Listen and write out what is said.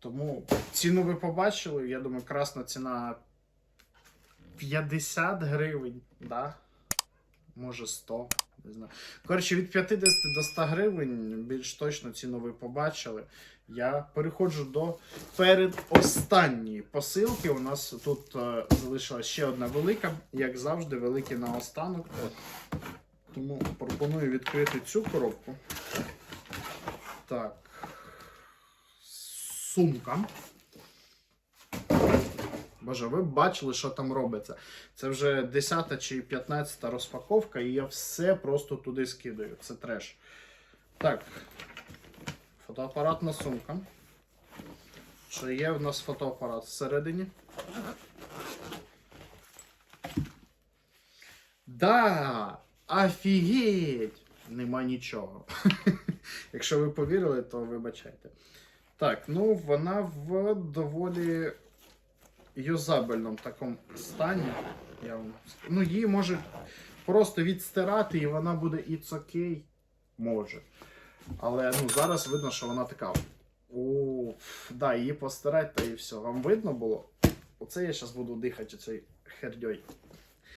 Тому ціну ви побачили. Я думаю, красна ціна 50 гривень, да? може 100. Не знаю. Коротше, від 50 до 100 гривень, більш точно ціну ви побачили. Я переходжу до передостанньої посилки. У нас тут е, залишилась ще одна велика, як завжди, великі наостанок. Тому пропоную відкрити цю коробку. Так. Сумка. Боже, ви бачили, що там робиться. Це вже 10 чи 15 розпаковка, і я все просто туди скидаю. Це треш. Так. Фотоапаратна сумка. Чи є в нас фотоапарат всередині? Да! Офігеть! Нема нічого. Якщо ви повірили, то вибачайте. Так, ну вона в доволі юзабельному такому стані. Я вам... Ну, її може просто відстирати, і вона буде it's okay. Може. Але ну, зараз видно, що вона така. О, да, її постирати, та і все. Вам видно було? Оце я зараз буду дихати цією хердьою.